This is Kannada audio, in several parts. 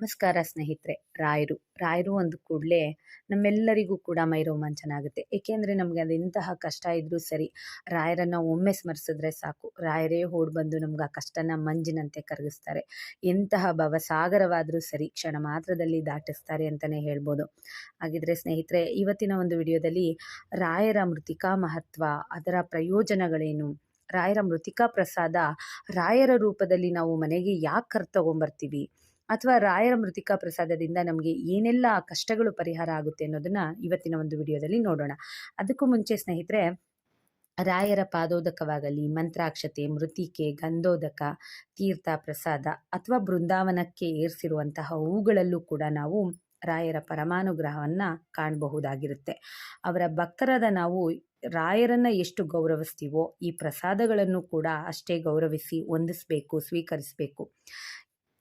ನಮಸ್ಕಾರ ಸ್ನೇಹಿತರೆ. ರಾಯರು. ರಾಯರು ಒಂದು ಕೂಡಲೇ ನಮ್ಮೆಲ್ಲರಿಗೂ ಕೂಡ ಮೈ ರೋಮಾಂಚನ ಆಗುತ್ತೆ. ಏಕೆಂದರೆ ನಮಗೆ ಅದು ಎಂತಹ ಕಷ್ಟ ಇದ್ದರೂ ಸರಿ, ರಾಯರನ್ನು ಒಮ್ಮೆ ಸ್ಮರಿಸಿದ್ರೆ ಸಾಕು. ರಾಯರೇ ಓಡ್ ಬಂದು ನಮ್ಗೆ ಆ ಕಷ್ಟನ ಮಂಜಿನಂತೆ ಕರಗಿಸ್ತಾರೆ. ಎಂತಹ ಭವಸಾಗರವಾದರೂ ಸರಿ, ಕ್ಷಣ ಮಾತ್ರದಲ್ಲಿ ದಾಟಿಸ್ತಾರೆ ಅಂತಲೇ ಹೇಳ್ಬೋದು. ಹಾಗಿದ್ರೆ ಸ್ನೇಹಿತರೆ, ಇವತ್ತಿನ ಒಂದು ವಿಡಿಯೋದಲ್ಲಿ ರಾಯರ ಮೃತಿಕಾ ಮಹತ್ವ, ಅದರ ಪ್ರಯೋಜನಗಳೇನು? ರಾಯರ ಮೃತಿಕಾ ಪ್ರಸಾದ ರಾಯರ ರೂಪದಲ್ಲಿ ನಾವು ಮನೆಗೆ ಯಾಕೆ ಕರ್ತಗೊಂಬರ್ತೀವಿ ಅಥವಾ ರಾಯರ ಮೃತಿಕಾ ಪ್ರಸಾದದಿಂದ ನಮಗೆ ಏನೆಲ್ಲ ಕಷ್ಟಗಳು ಪರಿಹಾರ ಆಗುತ್ತೆ ಅನ್ನೋದನ್ನ ಇವತ್ತಿನ ಒಂದು ವಿಡಿಯೋದಲ್ಲಿ ನೋಡೋಣ. ಅದಕ್ಕೂ ಮುಂಚೆ ಸ್ನೇಹಿತರೆ, ರಾಯರ ಪಾದೋದಕವಾಗಲಿ, ಮಂತ್ರಾಕ್ಷತೆ, ಮೃತಿಕೆ, ಗಂಧೋದಕ, ತೀರ್ಥ, ಪ್ರಸಾದ ಅಥವಾ ಬೃಂದಾವನಕ್ಕೆ ಏರಿಸಿರುವಂತಹ ಹೂಗಳಲ್ಲೂ ಕೂಡ ನಾವು ರಾಯರ ಪರಮಾನುಗ್ರಹವನ್ನು ಕಾಣಬಹುದಾಗಿರುತ್ತೆ. ಅವರ ಭಕ್ತರಾದ ನಾವು ರಾಯರನ್ನ ಎಷ್ಟು ಗೌರವಿಸ್ತೀವೋ ಈ ಪ್ರಸಾದಗಳನ್ನು ಕೂಡ ಅಷ್ಟೇ ಗೌರವಿಸಿ ಹೊಂದಿಸ್ಬೇಕು, ಸ್ವೀಕರಿಸಬೇಕು.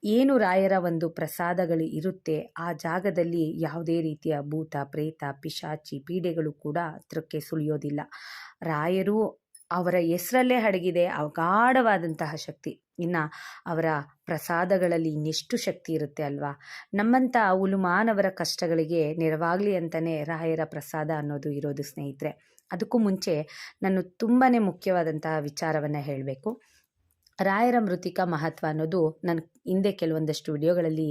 ಏನು ರಾಯರ ಒಂದು ಪ್ರಸಾದಗಳು ಇರುತ್ತೆ, ಆ ಜಾಗದಲ್ಲಿ ಯಾವುದೇ ರೀತಿಯ ಭೂತ, ಪ್ರೇತ, ಪಿಶಾಚಿ, ಪೀಡೆಗಳು ಕೂಡ ಹತ್ರಕ್ಕೆ ಸುಳಿಯೋದಿಲ್ಲ. ರಾಯರು ಅವರ ಹೆಸರಲ್ಲೇ ಅಡಗಿದೆ ಅಗಾಢವಾದಂತಹ ಶಕ್ತಿ. ಇನ್ನು ಅವರ ಪ್ರಸಾದಗಳಲ್ಲಿ ಇನ್ನೆಷ್ಟು ಶಕ್ತಿ ಇರುತ್ತೆ ಅಲ್ವಾ? ನಮ್ಮಂಥ ಉಲುಮಾನವರ ಕಷ್ಟಗಳಿಗೆ ನೆರವಾಗಲಿ ಅಂತಲೇ ರಾಯರ ಪ್ರಸಾದ ಅನ್ನೋದು ಇರೋದು ಸ್ನೇಹಿತರೆ. ಅದಕ್ಕೂ ಮುಂಚೆ ನಾನು ತುಂಬಾ ಮುಖ್ಯವಾದಂತಹ ವಿಚಾರವನ್ನು ಹೇಳಬೇಕು. ರಾಯರ ಮೃತಿಕಾ ಮಹತ್ವ ಅನ್ನೋದು ನಾನು ಹಿಂದೆ ಕೆಲವೊಂದಷ್ಟು ವಿಡಿಯೋಗಳಲ್ಲಿ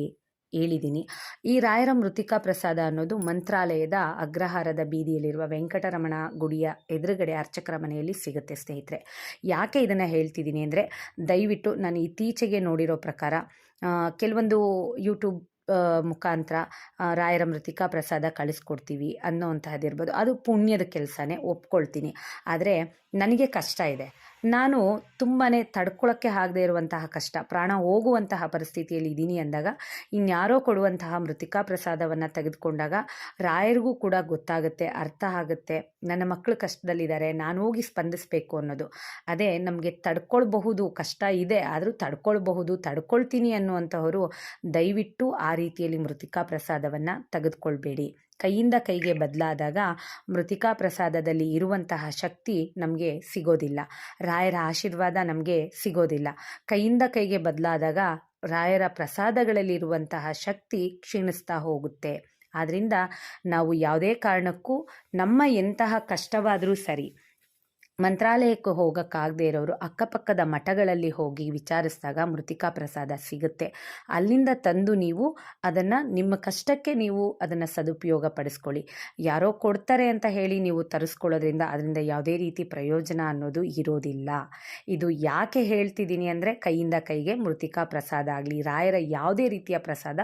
ಹೇಳಿದ್ದೀನಿ. ಈ ರಾಯರ ಮೃತಿಕಾ ಪ್ರಸಾದ ಅನ್ನೋದು ಮಂತ್ರಾಲಯದ ಅಗ್ರಹಾರದ ಬೀದಿಯಲ್ಲಿರುವ ವೆಂಕಟರಮಣ ಗುಡಿಯ ಎದುರುಗಡೆ ಅರ್ಚಕರ ಮನೆಯಲ್ಲಿ ಸಿಗುತ್ತೆ ಸ್ನೇಹಿತರೆ. ಯಾಕೆ ಇದನ್ನು ಹೇಳ್ತಿದ್ದೀನಿ ಅಂದರೆ ದಯವಿಟ್ಟು ನಾನು ಇತ್ತೀಚೆಗೆ ನೋಡಿರೋ ಪ್ರಕಾರ ಕೆಲವೊಂದು ಯೂಟ್ಯೂಬ್ ಮುಖಾಂತರ ರಾಯರ ಮೃತಿಕಾ ಪ್ರಸಾದ ಕಳಿಸ್ಕೊಡ್ತೀವಿ ಅನ್ನೋವಂತಹದ್ದಿರ್ಬೋದು ಅದು ಪುಣ್ಯದ ಕೆಲಸನೇ, ಒಪ್ಕೊಳ್ತೀನಿ. ಆದರೆ, ನನಗೆ ಕಷ್ಟ ಇದೆ. ನಾನು ತುಂಬಾ ತಡ್ಕೊಳ್ಳೋಕ್ಕೆ ಆಗದೆ ಇರುವಂತಹ ಕಷ್ಟ, ಪ್ರಾಣ ಹೋಗುವಂತಹ ಪರಿಸ್ಥಿತಿಯಲ್ಲಿ ಇದ್ದೀನಿ ಅಂದಾಗ, ಇನ್ಯಾರೋ ಕೊಡುವಂತಹ ಮೃತಿಕಾ ಪ್ರಸಾದವನ್ನು ತೆಗೆದುಕೊಂಡಾಗ ರಾಯರಿಗೂ ಕೂಡ ಗೊತ್ತಾಗುತ್ತೆ, ಅರ್ಥ ಆಗುತ್ತೆ. ನನ್ನ ಮಕ್ಕಳು ಕಷ್ಟದಲ್ಲಿದ್ದಾರೆ, ನಾನು ಹೋಗಿ ಸ್ಪಂದಿಸಬೇಕು ಅನ್ನೋದು. ಅದೇ ನಮಗೆ ತಡ್ಕೊಳ್ಬಹುದು, ಕಷ್ಟ ಇದೆ, ಆದರೂ ತಡ್ಕೊಳ್ಬಹುದು, ತಡ್ಕೊಳ್ತೀನಿ ಅನ್ನುವಂಥವರು ದಯವಿಟ್ಟು ಆ ರೀತಿಯಲ್ಲಿ ಮೃತಿಕಾ ಪ್ರಸಾದವನ್ನು ತೆಗೆದುಕೊಳ್ಬೇಡಿ. ಕೈಯಿಂದ ಕೈಗೆ ಬದಲಾದಾಗ ಮೃತಿಕಾ ಪ್ರಸಾದದಲ್ಲಿ ಇರುವಂತಹ ಶಕ್ತಿ ನಮಗೆ ಸಿಗೋದಿಲ್ಲ. ರಾಯರ ಆಶೀರ್ವಾದ ನಮಗೆ ಸಿಗೋದಿಲ್ಲ. ಕೈಯಿಂದ ಕೈಗೆ ಬದಲಾದಾಗ ರಾಯರ ಪ್ರಸಾದಗಳಲ್ಲಿ ಇರುವಂತಹ ಶಕ್ತಿ ಕ್ಷೀಣಿಸ್ತಾ ಹೋಗುತ್ತೆ. ಆದ್ದರಿಂದ ನಾವು ಯಾವುದೇ ಕಾರಣಕ್ಕೂ ನಮ್ಮ ಎಂತಹ ಕಷ್ಟವಾದರೂ ಸರಿ ಮಂತ್ರಾಲಯಕ್ಕೆ ಹೋಗೋಕ್ಕಾಗದೇ ಇರೋರು ಅಕ್ಕಪಕ್ಕದ ಮಠಗಳಲ್ಲಿ ಹೋಗಿ ವಿಚಾರಿಸಿದಾಗ ಮೃತಿಕಾ ಪ್ರಸಾದ ಸಿಗುತ್ತೆ. ಅಲ್ಲಿಂದ ತಂದು ನೀವು ಅದನ್ನು ನಿಮ್ಮ ಕಷ್ಟಕ್ಕೆ ನೀವು ಅದನ್ನು ಸದುಪಯೋಗ ಪಡಿಸ್ಕೊಳ್ಳಿ ಯಾರೋ ಕೊಡ್ತಾರೆ ಅಂತ ಹೇಳಿ ನೀವು ತರಿಸ್ಕೊಳ್ಳೋದ್ರಿಂದ ಅದರಿಂದ ಯಾವುದೇ ರೀತಿ ಪ್ರಯೋಜನ ಅನ್ನೋದು ಇರೋದಿಲ್ಲ. ಇದು ಯಾಕೆ ಹೇಳ್ತಿದ್ದೀನಿ ಅಂದರೆ ಕೈಯಿಂದ ಕೈಗೆ ಮೃತಿಕಾ ಪ್ರಸಾದ ಆಗಲಿ, ರಾಯರ ಯಾವುದೇ ರೀತಿಯ ಪ್ರಸಾದ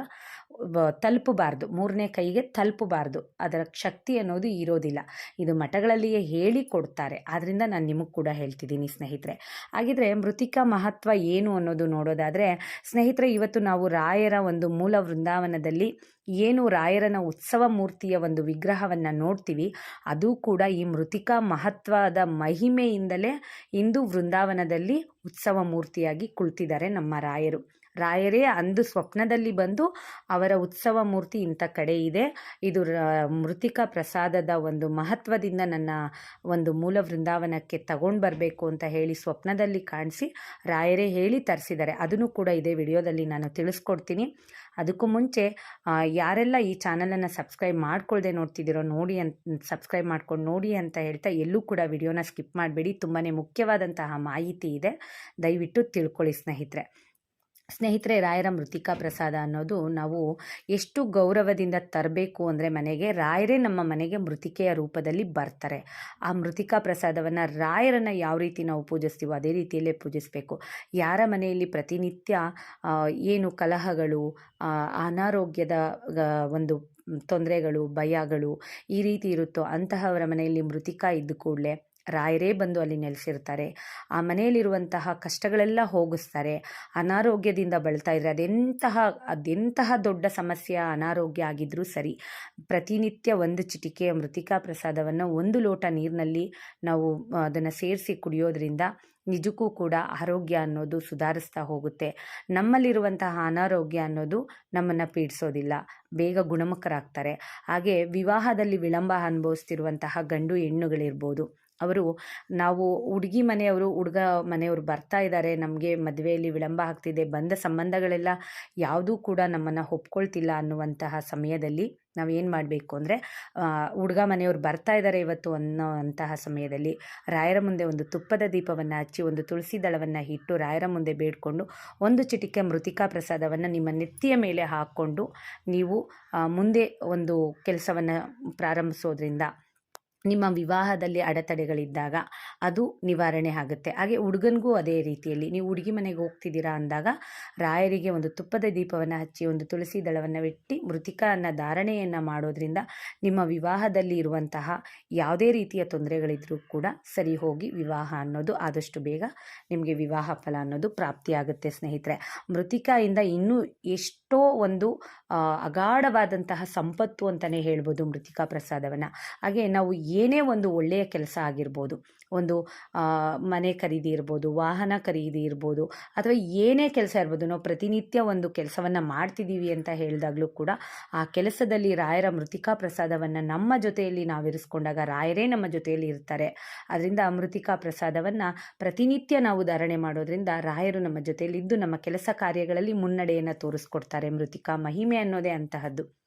ತಲುಪಬಾರ್ದು. ಮೂರನೇ ಕೈಗೆ ತಲುಪಬಾರ್ದು. ಅದರ ಶಕ್ತಿ ಅನ್ನೋದು ಇರೋದಿಲ್ಲ. ಇದು ಮಠಗಳಲ್ಲಿಯೇ ಹೇಳಿ ಕೊಡ್ತಾರೆ. ಆದ್ದರಿಂದ ನಾನು ನಿಮಗೆ ಕೂಡ ಹೇಳ್ತಿದ್ದೀನಿ ಸ್ನೇಹಿತರೆ. ಹಾಗಿದ್ರೆ ಮೃತಿಕಾ ಮಹತ್ವ ಏನು ಅನ್ನೋದು ನೋಡೋದಾದರೆ, ಸ್ನೇಹಿತರೆ, ಇವತ್ತು ನಾವು ರಾಯರ ಒಂದು ಮೂಲ ವೃಂದಾವನದಲ್ಲಿ ಏನು ರಾಯರನ ಉತ್ಸವ ಮೂರ್ತಿಯ ಒಂದು ವಿಗ್ರಹವನ್ನು ನೋಡ್ತೀವಿ, ಅದು ಕೂಡ ಈ ಮೃತಿಕಾ ಮಹತ್ವದ ಮಹಿಮೆಯಿಂದಲೇ ಇಂದು ವೃಂದಾವನದಲ್ಲಿ ಉತ್ಸವ ಮೂರ್ತಿಯಾಗಿ ಕುಳಿತಿದ್ದಾರೆ ನಮ್ಮ ರಾಯರು. ರಾಯರೇ ಅಂದು ಸ್ವಪ್ನದಲ್ಲಿ ಬಂದು ಅವರ ಉತ್ಸವ ಮೂರ್ತಿ ಇಂಥ ಕಡೆ ಇದೆ. ಇದು ಮೃತಿಕಾ ಪ್ರಸಾದದ ಒಂದು ಮಹತ್ವದಿಂದ ನನ್ನ ಒಂದು ಮೂಲ ವೃಂದಾವನಕ್ಕೆ ತಗೊಂಡು ಬರಬೇಕು ಅಂತ ಹೇಳಿ ಸ್ವಪ್ನದಲ್ಲಿ ಕಾಣಿಸಿ ರಾಯರೇ ಹೇಳಿ ತರಿಸಿದ್ದಾರೆ. ಅದನ್ನು ಕೂಡ ಇದೇ ವಿಡಿಯೋದಲ್ಲಿ ನಾನು ತಿಳಿಸ್ಕೊಡ್ತೀನಿ. ಅದಕ್ಕೂ ಮುಂಚೆ ಯಾರೆಲ್ಲ ಈ ಚಾನಲನ್ನು ಸಬ್ಸ್ಕ್ರೈಬ್ ಮಾಡ್ಕೊಳ್ದೆ ನೋಡ್ತಿದ್ದೀರೋ ನೋಡಿ ಅಂತ ಸಬ್ಸ್ಕ್ರೈಬ್ ಮಾಡ್ಕೊಂಡು ನೋಡಿ ಅಂತ ಹೇಳ್ತಾ ಎಲ್ಲೂ ಕೂಡ ವಿಡಿಯೋನ ಸ್ಕಿಪ್ ಮಾಡಬೇಡಿ. ತುಂಬಾ ಮುಖ್ಯವಾದಂತಹ ಮಾಹಿತಿ ಇದೆ. ದಯವಿಟ್ಟು ತಿಳ್ಕೊಳ್ಳಿ ಸ್ನೇಹಿತರೆ. ಸ್ನೇಹಿತರೆ, ರಾಯರ ಮೃತಿಕಾ ಪ್ರಸಾದ ಅನ್ನೋದು ನಾವು ಎಷ್ಟು ಗೌರವದಿಂದ ತರಬೇಕು ಅಂದರೆ ಮನೆಗೆ ರಾಯರೇ ನಮ್ಮ ಮನೆಗೆ ಮೃತಿಕೆಯ ರೂಪದಲ್ಲಿ ಬರ್ತಾರೆ. ಆ ಮೃತಿಕಾ ಪ್ರಸಾದವನ್ನು ರಾಯರನ್ನು ಯಾವ ರೀತಿ ನಾವು ಪೂಜಿಸ್ತೀವೋ ಅದೇ ರೀತಿಯಲ್ಲೇ ಪೂಜಿಸಬೇಕು. ಯಾರ ಮನೆಯಲ್ಲಿ ಪ್ರತಿನಿತ್ಯ ಏನು ಕಲಹಗಳು ಅನಾರೋಗ್ಯದ ಒಂದು ತೊಂದರೆಗಳು, ಭಯಗಳು ಈ ರೀತಿ ಇರುತ್ತೋ ಅಂತಹವರ ಮನೆಯಲ್ಲಿ ಮೃತಿಕಾ ಇದ್ದ ಕೂಡಲೇ ರಾಯರೇ ಬಂದು ಅಲ್ಲಿ ನೆಲೆಸಿರ್ತಾರೆ. ಆ ಮನೆಯಲ್ಲಿರುವಂತಹ ಕಷ್ಟಗಳೆಲ್ಲ ಹೋಗಿಸ್ತಾರೆ. ಅನಾರೋಗ್ಯದಿಂದ ಬಳಲ್ತಾ ಇದ್ದರೆ ಅದೆಂತಹ ಅದೆಂತಹ ದೊಡ್ಡ ಸಮಸ್ಯೆ, ಅನಾರೋಗ್ಯ ಆಗಿದ್ದರೂ ಸರಿ, ಪ್ರತಿನಿತ್ಯ ಒಂದು ಚಿಟಿಕೆಯ ಮೃತಿಕಾ ಪ್ರಸಾದವನ್ನು ಒಂದು ಲೋಟ ನೀರಿನಲ್ಲಿ ನಾವು ಅದನ್ನು ಸೇರಿಸಿ ಕುಡಿಯೋದ್ರಿಂದ ನಿಜಕ್ಕೂ ಕೂಡ ಆರೋಗ್ಯ ಅನ್ನೋದು ಸುಧಾರಿಸ್ತಾ ಹೋಗುತ್ತೆ. ನಮ್ಮಲ್ಲಿರುವಂತಹ ಅನಾರೋಗ್ಯ ಅನ್ನೋದು ನಮ್ಮನ್ನು ಪೀಡಿಸೋದಿಲ್ಲ. ಬೇಗ ಗುಣಮುಖರಾಗ್ತಾರೆ. ಹಾಗೆ ವಿವಾಹದಲ್ಲಿ ವಿಳಂಬ ಅನುಭವಿಸ್ತಿರುವಂತಹ ಗಂಡು ಹೆಣ್ಣುಗಳಿರ್ಬೋದು. ಅವರು ನಾವು ಹುಡುಗಿ ಮನೆಯವರು, ಹುಡುಗ ಮನೆಯವರು ಬರ್ತಾ ಇದ್ದಾರೆ, ನಮಗೆ ಮದುವೆಯಲ್ಲಿ ವಿಳಂಬ ಆಗ್ತಿದೆ, ಬಂದ ಸಂಬಂಧಗಳೆಲ್ಲ ಯಾವುದೂ ಕೂಡ ನಮ್ಮನ್ನು ಒಪ್ಕೊಳ್ತಿಲ್ಲ ಅನ್ನುವಂತಹ ಸಮಯದಲ್ಲಿ ನಾವು ಏನು ಮಾಡಬೇಕು ಅಂದರೆ ಹುಡುಗ ಮನೆಯವರು ಬರ್ತಾ ಇದ್ದಾರೆ ಇವತ್ತು ಅನ್ನೋ ಅಂತಹ ಸಮಯದಲ್ಲಿ ರಾಯರ ಮುಂದೆ ಒಂದು ತುಪ್ಪದ ದೀಪವನ್ನು ಹಚ್ಚಿ, ಒಂದು ತುಳಸಿ ದಳವನ್ನು ಇಟ್ಟು ರಾಯರ ಮುಂದೆ ಬೇಡಿಕೊಂಡು ಒಂದು ಚಿಟಿಕೆ ಮೃತಿಕಾ ಪ್ರಸಾದವನ್ನು ನಿಮ್ಮ ನೆತ್ತಿಯ ಮೇಲೆ ಹಾಕ್ಕೊಂಡು ನೀವು ಮುಂದೆ ಒಂದು ಕೆಲಸವನ್ನು ಪ್ರಾರಂಭಿಸೋದ್ರಿಂದ ನಿಮ್ಮ ವಿವಾಹದಲ್ಲಿ ಅಡೆತಡೆಗಳಿದ್ದಾಗ ಅದು ನಿವಾರಣೆ ಆಗುತ್ತೆ. ಹಾಗೆ ಹುಡುಗನಿಗೂ ಅದೇ ರೀತಿಯಲ್ಲಿ ನೀವು ಹುಡುಗಿ ಮನೆಗೆ ಹೋಗ್ತಿದ್ದೀರಾ ಅಂದಾಗ ರಾಯರಿಗೆ ಒಂದು ತುಪ್ಪದ ದೀಪವನ್ನು ಹಚ್ಚಿ, ಒಂದು ತುಳಸಿ ದಳವನ್ನು ಇಟ್ಟು ಮೃತಿಕನ್ನ ಧಾರಣೆಯನ್ನು ಮಾಡೋದ್ರಿಂದ ನಿಮ್ಮ ವಿವಾಹದಲ್ಲಿ ಇರುವಂತಹ ಯಾವುದೇ ರೀತಿಯ ತೊಂದರೆಗಳಿದ್ದರೂ ಕೂಡ ಸರಿ ಹೋಗಿ ವಿವಾಹ ಅನ್ನೋದು ಆದಷ್ಟು ಬೇಗ ನಿಮಗೆ ವಿವಾಹ ಫಲ ಅನ್ನೋದು ಪ್ರಾಪ್ತಿಯಾಗುತ್ತೆ ಸ್ನೇಹಿತರೆ. ಮೃತಿಕಾಯಿಂದ ಇನ್ನೂ ಎಷ್ಟೋ ಒಂದು ಆ, ಅಗಾಢವಾದಂತಹ ಸಂಪತ್ತು ಅಂತಲೇ ಹೇಳ್ಬೋದು ಮೃತಿಕಾ ಪ್ರಸಾದವನ್ನು. ಹಾಗೆ ನಾವು ಏನೇ ಒಂದು ಒಳ್ಳೆಯ ಕೆಲಸ ಆಗಿರ್ಬೋದು ಒಂದು ಮನೆ ಖರೀದಿ ಇರ್ಬೋದು ವಾಹನ ಖರೀದಿ ಇರ್ಬೋದು ಅಥವಾ ಏನೇ ಕೆಲಸ ಇರ್ಬೋದು ನಾವು ಪ್ರತಿನಿತ್ಯ ಒಂದು ಕೆಲಸವನ್ನು ಮಾಡ್ತಿದ್ದೀವಿ ಅಂತ ಹೇಳಿದಾಗಲೂ ಕೂಡ ಆ ಕೆಲಸದಲ್ಲಿ ರಾಯರ ಮೃತಿಕಾ ಪ್ರಸಾದವನ್ನು ನಮ್ಮ ಜೊತೆಯಲ್ಲಿ ನಾವು ಇರಿಸ್ಕೊಂಡಾಗ ರಾಯರೇ ನಮ್ಮ ಜೊತೆಯಲ್ಲಿ ಇರ್ತಾರೆ. ಅದರಿಂದ ಮೃತಿಕಾ ಪ್ರಸಾದವನ್ನು ಪ್ರತಿನಿತ್ಯ ನಾವು ಧಾರಣೆ ಮಾಡೋದ್ರಿಂದ ರಾಯರು ನಮ್ಮ ಜೊತೆಯಲ್ಲಿ ಇದ್ದು ನಮ್ಮ ಕೆಲಸ ಕಾರ್ಯಗಳಲ್ಲಿ ಮುನ್ನಡೆಯನ್ನು ತೋರಿಸ್ಕೊಡ್ತಾರೆ. ಮೃತಿಕಾ ಮಹಿಮೆ ಅನ್ನೋದೇ ಅಂತಹದ್ದು.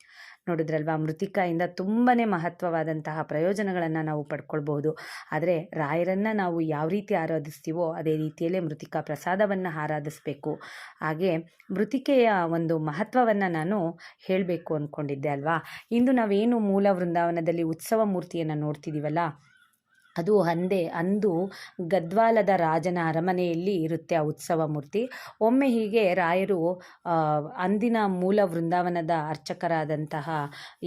ನೋಡಿದ್ರಲ್ವಾ, ಮೃತಿಕಾಯಿಂದ ತುಂಬಾ ಮಹತ್ವವಾದಂತಹ ಪ್ರಯೋಜನಗಳನ್ನು ನಾವು ಪಡ್ಕೊಳ್ಬಹುದು. ಆದರೆ ರಾಯರನ್ನು ನಾವು ಯಾವ ರೀತಿ ಆರಾಧಿಸ್ತೀವೋ ಅದೇ ರೀತಿಯಲ್ಲೇ ಮೃತಿಕಾ ಪ್ರಸಾದವನ್ನು ಆರಾಧಿಸಬೇಕು. ಹಾಗೆ ಮೃತಿಕೆಯ ಒಂದು ಮಹತ್ವವನ್ನು ನಾನು ಹೇಳಬೇಕು ಅಂದ್ಕೊಂಡಿದ್ದೆ ಅಲ್ವಾ? ಇಂದು ನಾವೇನು ಮೂಲ ವೃಂದಾವನದಲ್ಲಿ ಉತ್ಸವ ಮೂರ್ತಿಯನ್ನು ನೋಡ್ತಿದ್ದೀವಲ್ಲ ಅದು ಅಂದೇ ಅಂದು ಗದ್ವಾಲದ ರಾಜನ ಅರಮನೆಯಲ್ಲಿ ಇರುತ್ತೆ ಆ ಉತ್ಸವ ಮೂರ್ತಿ. ಒಮ್ಮೆ ಹೀಗೆ ರಾಯರು ಅಂದಿನ ಮೂಲ ವೃಂದಾವನದ ಅರ್ಚಕರಾದಂತಹ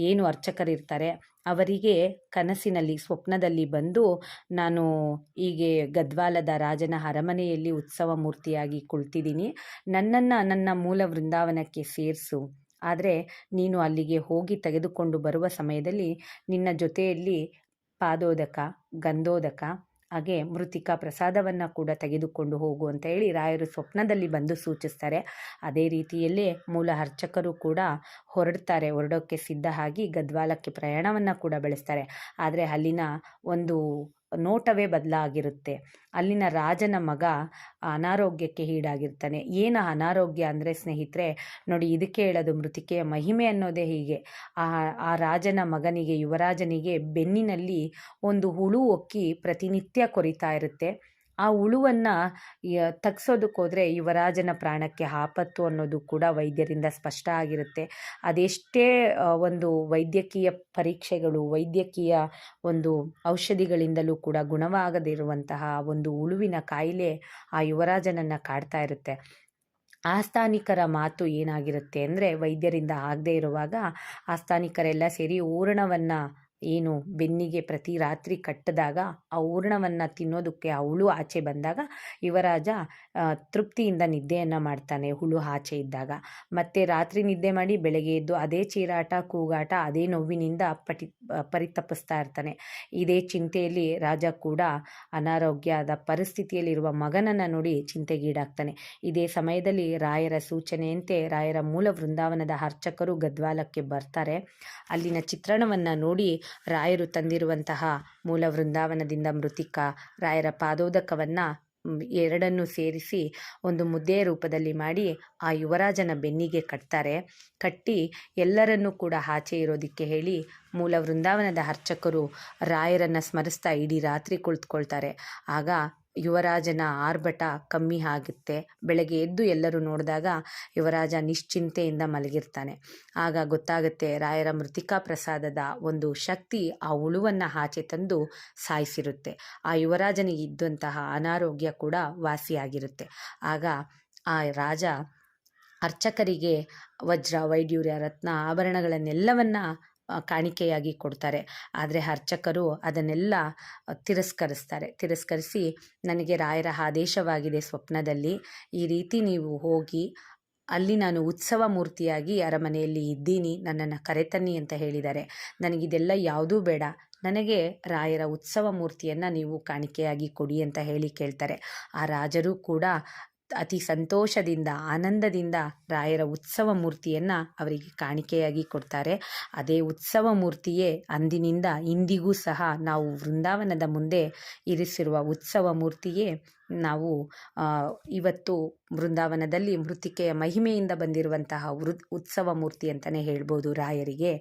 ಏನು ಅರ್ಚಕರಿರ್ತಾರೆ, ಅವರಿಗೆ ಕನಸಿನಲ್ಲಿ, ಸ್ವಪ್ನದಲ್ಲಿ ಬಂದು ನಾನು ಹೀಗೆ ಗದ್ವಾಲದ ರಾಜನ ಅರಮನೆಯಲ್ಲಿ ಉತ್ಸವ ಮೂರ್ತಿಯಾಗಿ ಕುಳ್ತಿದ್ದೀನಿ. ನನ್ನನ್ನು ನನ್ನ ಮೂಲ ವೃಂದಾವನಕ್ಕೆ ಸೇರಿಸು. ಆದರೆ ನೀನು ಅಲ್ಲಿಗೆ ಹೋಗಿ ತೆಗೆದುಕೊಂಡು ಬರುವ ಸಮಯದಲ್ಲಿ ನಿನ್ನ ಜೊತೆಯಲ್ಲಿ ಪಾದೋದಕ, ಗಂಧೋದಕ, ಹಾಗೆ ಮೃತಿಕಾ ಪ್ರಸಾದವನ್ನು ಕೂಡ ತೆಗೆದುಕೊಂಡು ಹೋಗು ಅಂತ ಹೇಳಿ ರಾಯರು ಸ್ವಪ್ನದಲ್ಲಿ ಬಂದು ಸೂಚಿಸ್ತಾರೆ. ಅದೇ ರೀತಿಯಲ್ಲೇ ಮೂಲ ಅರ್ಚಕರು ಕೂಡ ಹೊರಡ್ತಾರೆ ಹೊರಡೋಕ್ಕೆ ಸಿದ್ಧ ಆಗಿ ಗದ್ವಾಲಕ್ಕೆ ಪ್ರಯಾಣವನ್ನು ಕೂಡ ಬೆಳೆಸ್ತಾರೆ. ಆದರೆ ಅಲ್ಲಿನ ಒಂದು ನೋಟವೇ ಬದಲಾಗಿರುತ್ತೆ. ಅಲ್ಲಿನ ರಾಜನ ಮಗ ಅನಾರೋಗ್ಯಕ್ಕೆ ಈಡಾಗಿರ್ತಾನೆ. ಏನು ಅನಾರೋಗ್ಯ ಅಂದರೆ ಸ್ನೇಹಿತರೆ, ನೋಡಿ ಇದಕ್ಕೆ ಹೇಳೋದು ಮೃತಿಕೆಯ ಮಹಿಮೆ ಅನ್ನೋದೇ ಹೀಗೆ. ಆ ಆ ರಾಜನ ಮಗನಿಗೆ, ಯುವರಾಜನಿಗೆ ಬೆನ್ನಿನಲ್ಲಿ ಒಂದು ಹುಳು ಒಕ್ಕಿ ಪ್ರತಿನಿತ್ಯ ಕೊರಿತಾ ಇರುತ್ತೆ. ಆ ಹುಳುವನ್ನು ತಗ್ಸೋದಕ್ಕೋದ್ರೆ ಯುವರಾಜನ ಪ್ರಾಣಕ್ಕೆ ಆಪತ್ತು ಅನ್ನೋದು ಕೂಡ ವೈದ್ಯರಿಂದ ಸ್ಪಷ್ಟ ಆಗಿರುತ್ತೆ. ಅದೆಷ್ಟೇ ಒಂದು ವೈದ್ಯಕೀಯ ಪರೀಕ್ಷೆಗಳು, ವೈದ್ಯಕೀಯ ಒಂದು ಔಷಧಿಗಳಿಂದಲೂ ಕೂಡ ಗುಣವಾಗದಿರುವಂತಹ ಒಂದು ಹುಳುವಿನ ಕಾಯಿಲೆ ಆ ಯುವರಾಜನನ್ನು ಕಾಡ್ತಾ ಇರುತ್ತೆ. ಆಸ್ಥಾನಿಕರ ಮಾತು ಏನಾಗಿರುತ್ತೆ ಅಂದರೆ ವೈದ್ಯರಿಂದ ಆಗದೇ ಇರುವಾಗ ಆಸ್ಥಾನಿಕರೆಲ್ಲ ಸೇರಿ ಹೂರಣವನ್ನು ಏನು ಬೆನ್ನಿಗೆ ಪ್ರತಿ ರಾತ್ರಿ ಕಟ್ಟಿದಾಗ ಆ ಹೂರಣವನ್ನು ತಿನ್ನೋದಕ್ಕೆ ಅವಳು ಆಚೆ ಬಂದಾಗ ಯುವರಾಜ ತೃಪ್ತಿಯಿಂದ ನಿದ್ದೆಯನ್ನು ಮಾಡ್ತಾನೆ ಹುಳು ಆಚೆ ಇದ್ದಾಗ. ಮತ್ತೆ ರಾತ್ರಿ ನಿದ್ದೆ ಮಾಡಿ ಬೆಳಗ್ಗೆ ಎದ್ದು ಅದೇ ಚೀರಾಟ, ಕೂಗಾಟ, ಅದೇ ನೋವಿನಿಂದ ಪಟಿ ಪರಿತಪಿಸ್ತಾ ಇರ್ತಾನೆ. ಇದೇ ಚಿಂತೆಯಲ್ಲಿ ರಾಜ ಕೂಡ ಅನಾರೋಗ್ಯದ ಪರಿಸ್ಥಿತಿಯಲ್ಲಿರುವ ಮಗನನ್ನು ನೋಡಿ ಚಿಂತೆಗೀಡಾಗ್ತಾನೆ. ಇದೇ ಸಮಯದಲ್ಲಿ ರಾಯರ ಸೂಚನೆಯಂತೆ ರಾಯರ ಮೂಲ ವೃಂದಾವನದ ಅರ್ಚಕರು ಗದ್ವಾಲಕ್ಕೆ ಬರ್ತಾರೆ. ಅಲ್ಲಿನ ಚಿತ್ರಣವನ್ನು ನೋಡಿ ರಾಯರು ತಂದಿರುವಂತಹ ಮೂಲ ವೃಂದಾವನದಿಂದ ಮೃತಿಕ ರಾಯರ ಪಾದೋದಕವನ್ನು ಎರಡನ್ನು ಸೇರಿಸಿ ಒಂದು ಮುದ್ದೆಯ ರೂಪದಲ್ಲಿ ಮಾಡಿ ಆ ಯುವರಾಜನ ಬೆನ್ನಿಗೆ ಕಟ್ತಾರೆ. ಕಟ್ಟಿ ಎಲ್ಲರನ್ನೂ ಕೂಡ ಆಚೆ ಇರೋದಕ್ಕೆ ಹೇಳಿ ಮೂಲ ವೃಂದಾವನದ ಅರ್ಚಕರು ರಾಯರನ್ನು ಸ್ಮರಿಸ್ತಾ ಇಡೀ ರಾತ್ರಿ ಕುಳಿತುಕೊಳ್ತಾರೆ. ಆಗ ಯುವರಾಜನ ಆರ್ಭಟ ಕಮ್ಮಿ ಆಗುತ್ತೆ. ಬೆಳಗ್ಗೆ ಎದ್ದು ಎಲ್ಲರೂ ನೋಡಿದಾಗ ಯುವರಾಜ ನಿಶ್ಚಿಂತೆಯಿಂದ ಮಲಗಿರ್ತಾನೆ. ಆಗ ಗೊತ್ತಾಗುತ್ತೆ ರಾಯರ ಮೃತಿಕಾ ಪ್ರಸಾದದ ಒಂದು ಶಕ್ತಿ ಆ ಉಳುವನ್ನು ಆಚೆ ತಂದು ಸಾಯಿಸಿರುತ್ತೆ. ಆ ಯುವರಾಜನಿಗೆ ಇದ್ದಂತಹ ಅನಾರೋಗ್ಯ ಕೂಡ ವಾಸಿಯಾಗಿರುತ್ತೆ. ಆಗ ಆ ರಾಜ ಅರ್ಚಕರಿಗೆ ವಜ್ರ ವೈಡ್ಯೂರ್ಯ ರತ್ನ ಆಭರಣಗಳನ್ನೆಲ್ಲವನ್ನ ಕಾಣಿಕೆಯಾಗಿ ಕೊಡ್ತಾರೆ. ಆದರೆ ಅರ್ಚಕರು ಅದನ್ನೆಲ್ಲ ತಿರಸ್ಕರಿಸ್ತಾರೆ. ತಿರಸ್ಕರಿಸಿ, ನನಗೆ ರಾಯರ ಆದೇಶವಾಗಿದೆ ಸ್ವಪ್ನದಲ್ಲಿ. ಈ ರೀತಿ ನೀವು ಹೋಗಿ, ಅಲ್ಲಿ ನಾನು ಉತ್ಸವ ಮೂರ್ತಿಯಾಗಿ ಅರಮನೆಯಲ್ಲಿ ಇದ್ದೀನಿ. ನನ್ನನ್ನು ಕರೆತನ್ನಿ ಅಂತ ಹೇಳಿದ್ದಾರೆ. ನನಗಿದೆಲ್ಲ ಯಾವುದೂ ಬೇಡ. ನನಗೆ ರಾಯರ ಉತ್ಸವ ಮೂರ್ತಿಯನ್ನು ನೀವು ಕಾಣಿಕೆಯಾಗಿ ಕೊಡಿ ಅಂತ ಹೇಳಿ ಕೇಳ್ತಾರೆ. ಆ ರಾಜರು ಕೂಡ ಅತಿ ಸಂತೋಷದಿಂದ, ಆನಂದದಿಂದ ರಾಯರ ಉತ್ಸವ ಮೂರ್ತಿಯನ್ನು ಅವರಿಗೆ ಕಾಣಿಕೆಯಾಗಿ ಕೊಡ್ತಾರೆ. ಅದೇ ಉತ್ಸವ ಮೂರ್ತಿಯೇ ಅಂದಿನಿಂದ ಇಂದಿಗೂ ಸಹ ನಾವು ವೃಂದಾವನದ ಮುಂದೆ ಇರಿಸಿರುವ ಉತ್ಸವ ಮೂರ್ತಿಯೇ ನಾವು ಇವತ್ತು ಬೃಂದಾವನದಲ್ಲಿ ಮೃತ್ತಿಕೆಯ ಮಹಿಮೆಯಿಂದ ಬಂದಿರುವಂತಹ ವೃ, ಉತ್ಸವ ಮೂರ್ತಿ ಅಂತಲೇ ಹೇಳ್ಬೋದು ರಾಯರಿಗೆ.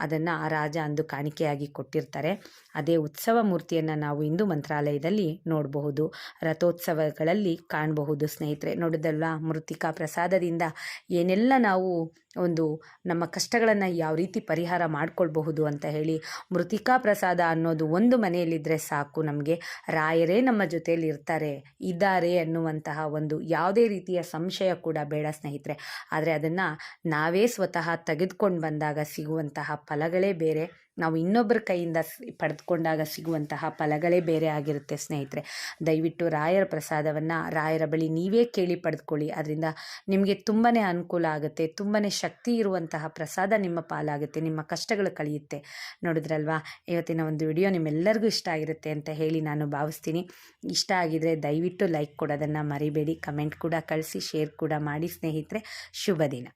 ಅದನ್ನು ಆ ರಾಜ ಅಂದು ಕಾಣಿಕೆಯಾಗಿ ಕೊಟ್ಟಿರ್ತಾರೆ. ಅದೇ ಉತ್ಸವ ಮೂರ್ತಿಯನ್ನು ನಾವು ಇಂದು ಮಂತ್ರಾಲಯದಲ್ಲಿ ನೋಡಬಹುದು. ರಥೋತ್ಸವಗಳಲ್ಲಿ ಕಾಣಬಹುದು ಸ್ನೇಹಿತರೆ. ನೋಡಿದಲ್ವಾ ಮೃತ್ತಿಕಾ ಪ್ರಸಾದದಿಂದ ಏನೆಲ್ಲ ನಾವು ಒಂದು ನಮ್ಮ ಕಷ್ಟಗಳನ್ನು ಯಾವ ರೀತಿ ಪರಿಹಾರ ಮಾಡಿಕೊಳ್ಬಹುದು ಅಂತ ಹೇಳಿ ಮೃತಿಕಾ ಪ್ರಸಾದ ಅನ್ನೋದು ಒಂದು ಮನೆಯಲ್ಲಿದ್ದರೆ ಸಾಕು ನಮಗೆ. ರಾಯರೇ ನಮ್ಮ ಜೊತೆಯಲ್ಲಿ ಇರ್ತಾರೆ ಇದ್ದಾರೆ ಅನ್ನುವಂತಹ ಒಂದು ಯಾವುದೇ ರೀತಿಯ ಸಂಶಯ ಕೂಡ ಬೇಡ ಸ್ನೇಹಿತರೆ. ಆದರೆ ಅದನ್ನು ನಾವೇ ಸ್ವತಃ ತೆಗೆದುಕೊಂಡು ಬಂದಾಗ ಸಿಗುವಂತಹ ಫಲಗಳೇ ಬೇರೆ. ನಾವು ಇನ್ನೊಬ್ಬರ ಕೈಯಿಂದ ಪಡೆದುಕೊಂಡಾಗ ಸಿಗುವಂತಹ ಫಲಗಳೇ ಬೇರೆ ಆಗಿರುತ್ತೆ ಸ್ನೇಹಿತರೆ. ದಯವಿಟ್ಟು ರಾಯರ ಪ್ರಸಾದವನ್ನು ರಾಯರ ಬಳಿ ನೀವೇ ಕೇಳಿ ಪಡೆದುಕೊಳ್ಳಿ. ಅದರಿಂದ ನಿಮಗೆ ತುಂಬಾ ಅನುಕೂಲ ಆಗುತ್ತೆ. ತುಂಬಾ ಶಕ್ತಿ ಇರುವಂತಹ ಪ್ರಸಾದ ನಿಮ್ಮ ಪಾಲಾಗುತ್ತೆ. ನಿಮ್ಮ ಕಷ್ಟಗಳು ಕಳೆಯುತ್ತೆ. ನೋಡಿದ್ರಲ್ವಾ? ಇವತ್ತಿನ ಒಂದು ವಿಡಿಯೋ ನಿಮ್ಮೆಲ್ಲರಿಗೂ ಇಷ್ಟ ಆಗಿರುತ್ತೆ ಅಂತ ಹೇಳಿ ನಾನು ಭಾವಿಸ್ತೀನಿ. ಇಷ್ಟ ಆಗಿದರೆ ದಯವಿಟ್ಟು ಲೈಕ್ ಕೊಡೋದನ್ನು ಮರಿಬೇಡಿ. ಕಮೆಂಟ್ ಕೂಡ ಕಳಿಸಿ, ಶೇರ್ ಕೂಡ ಮಾಡಿ ಸ್ನೇಹಿತರೆ. ಶುಭ ದಿನ.